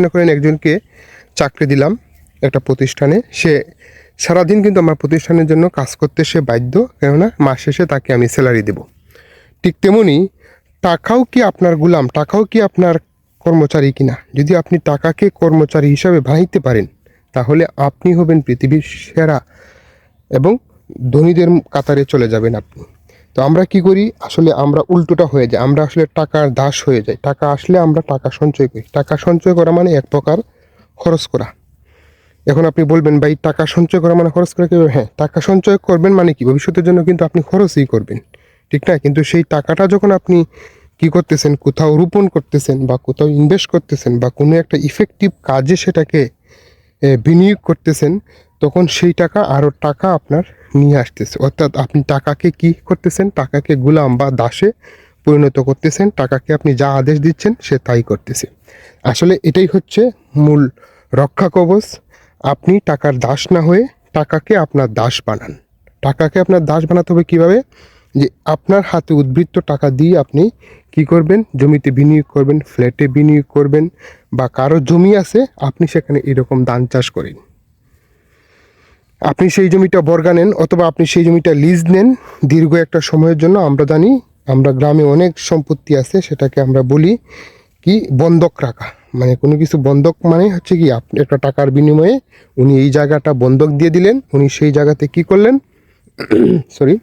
মনে করেন একজনকে চাকরি দিলাম একটা প্রতিষ্ঠানে। সে সারাদিন কিন্তু আমার প্রতিষ্ঠানের জন্য কাজ করতে সে বাধ্য, কেননা মাস শেষে তাকে আমি স্যালারি দেব। ঠিক তেমনি টাকাও কি আপনার গুলাম, টাকাও কি আপনার কর্মচারী কিনা? যদি আপনি টাকাকে কর্মচারী হিসাবে বানাইতে পারেন, তাহলে আপনি হবেন পৃথিবীর সেরা এবং ধনীদের কাতারে চলে যাবেন আপনি। তো আমরা কি করি? আসলে আমরা উল্টোটা হয়ে যায় আমরা আসলে টাকার দাস হয়ে যাই। টাকা আসলে আমরা টাকা সঞ্চয় করি। টাকা সঞ্চয় করা মানে এক প্রকার খরচ করা। এখন আপনি বলবেন, ভাই, টাকা সঞ্চয় করা মানে খরচ করা হ্যাঁ টাকা সঞ্চয় করবেন মানে কি? ভবিষ্যতের জন্য কিন্তু আপনি খরচই করবেন। ঠিক না? কিন্তু সেই টাকাটা যখন আপনি কি করতেছেন, কোথাও রোপণ করতেছেন বা কোথাও ইনভেস্ট করতেছেন বা কোনো একটা ইফেক্টিভ কাজে সেটাকে বিনিয়োগ করতেছেন তখন সেই টাকা আরও টাকা আপনার নিয়ে আসতেছে। অর্থাৎ আপনি টাকাকে কি করতেছেন? টাকাকে গুলাম বা দাসে পরিণত করতেছেন। টাকাকে আপনি যা আদেশ দিচ্ছেন সে তাই করতেছে। আসলে এটাই হচ্ছে মূল রক্ষা কবচ। আপনি টাকার দাস না হয়ে টাকাকে আপনার দাস বানান। টাকাকে আপনার দাস বানাতে হবে কীভাবে? যে আপনার হাতে উদ্বৃত্ত টাকা দিয়ে আপনি কি করবেন? জমিতে বিনিয়োগ করবেন, ফ্ল্যাটে বিনিয়োগ করবেন বা কারও জমি আছে, আপনি সেখানে এরকম ধান চাষ করেন। আপনি সেই জমিটা বর্গা নেন অথবা আপনি সেই জমিটা লিজ নেন, দীর্ঘ একটা সময়ের জন্য আমরা জানি, আমরা গ্রামে অনেক সম্পত্তি আছে, সেটাকে আমরা বলি কি বন্ধক রাখা। মানে কোনো কিছু বন্ধক মানে হচ্ছে কি আপনি একটা টাকার বিনিময়ে উনি এই জায়গাটা বন্ধক দিয়ে দিলেন, উনি সেই জায়গাতে কি করলেন? সরি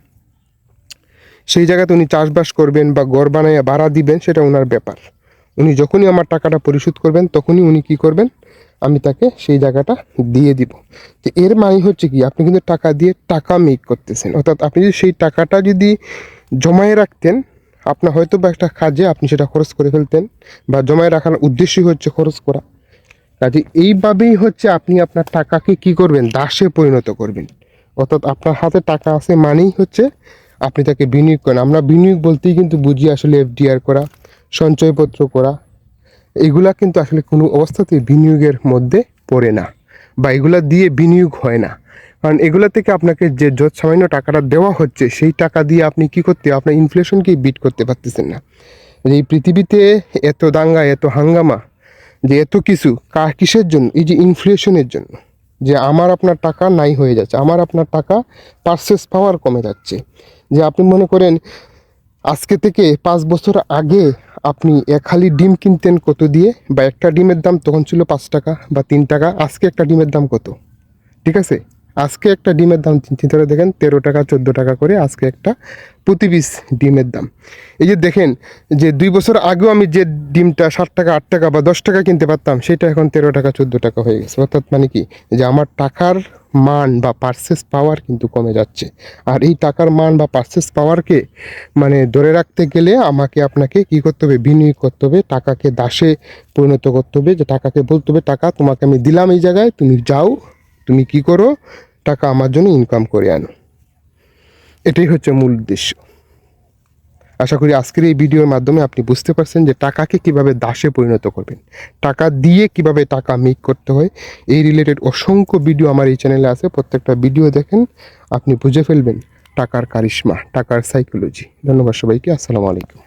সেই জায়গাতে উনি চাষবাস করবেন বা গড় বানাইয়া ভাড়া দিবেন, সেটা ওনার ব্যাপার। উনি যখনই আমার টাকাটা পরিশোধ করবেন, তখনই উনি কি করবেন? আমি তাকে সেই জায়গাটা দিয়ে দিব। তো এর মানে হচ্ছে কি, আপনি কিন্তু টাকা দিয়ে টাকা মেক করতেছেন। অর্থাৎ আপনি যদি সেই টাকাটা যদি জমায়ে রাখতেন, আপনার হয়তো বা একটা কাজে আপনি সেটা খরচ করে ফেলতেন বা জমায়ে রাখার উদ্দেশ্যই হচ্ছে খরচ করা। কাজে এইভাবেই হচ্ছে আপনি আপনার টাকাকে কি করবেন? দাসে পরিণত করবেন। অর্থাৎ আপনার হাতে টাকা আছে মানেই হচ্ছে আপনি তাকে বিনিয়োগ করেন। আমরা বিনিয়োগ বলতেই কিন্তু বুঝি আসলে এফডিআর করা, সঞ্চয়পত্র করা এগুলা কিন্তু আসলে কোনো অবস্থাতেই বিনিয়োগের মধ্যে পড়ে না বা এগুলা দিয়ে বিনিয়োগ হয় না। কারণ এগুলা থেকে আপনাকে যে যত সামান্য টাকাটা দেওয়া হচ্ছে, সেই টাকা দিয়ে আপনি কি করতে, আপনার ইনফ্লেশনকেই বিট করতে পারতেছেন না। এই পৃথিবীতে এত দাঙ্গা, এত হাঙ্গামা, যে এত কিছু কা, কিসের জন্য? এই যে ইনফ্লেশনের জন্য। যে আমার আপনার টাকা নাই হয়ে যাচ্ছে, আমার আপনার টাকা পারচেস পাওয়ার কমে যাচ্ছে। যে আপনি মনে করেন আজকে থেকে পাঁচ বছর আগে আপনি এক খালি ডিম কিনতেন কত দিয়ে? বা একটা ডিমের দাম তখন ছিল পাঁচ টাকা বা তিন টাকা। আজকে একটা ডিমের দাম কত? ঠিক আছে? আজকে একটা ডিমের দাম চিন্তা করে দেখেন, তেরো টাকা, চোদ্দ টাকা করে আজকে একটা প্রতি পিস ডিমের দাম। এই যে দেখেন, যে দুই বছর আগেও আমি যে ডিমটা ষাট টাকা, আট টাকা বা দশ টাকা কিনতে পারতাম, সেটা এখন তেরো টাকা, চোদ্দ টাকা হয়ে গেছে। অর্থাৎ মানে কি? যে আমার টাকার মান বা পার্সেস পাওয়ার কিন্তু কমে যাচ্ছে। আর এই টাকার মান বা পার্সেস পাওয়ারকে মানে ধরে রাখতে গেলে আমাকে আপনাকে কি করতে হবে? বিনিয়োগ করতে হবে, টাকাকে দাসে পরিণত করতে হবে। যে টাকাকে বলতে হবে, টাকা তোমাকে আমি দিলাম এই জায়গায়, তুমি যাও তুমি কি করো? টাকা আমার জন্য ইনকাম করে আনো। এটাই হচ্ছে মূল উদ্দেশ্য। আশা করি আজকের এই ভিডিওর মাধ্যমে আপনি বুঝতে পারছেন যে টাকাকে কীভাবে দাসে পরিণত করবেন। টাকা দিয়ে কীভাবে টাকা মেক করতে হয়, এই রিলেটেড অসংখ্য ভিডিও আমার এই চ্যানেলে আছে। প্রত্যেকটা ভিডিও দেখেন, আপনি বুঝে ফেলবেন টাকার কারিশমা, টাকার সাইকোলজি ধন্যবাদ সবাইকে, আসসালামু আলাইকুম।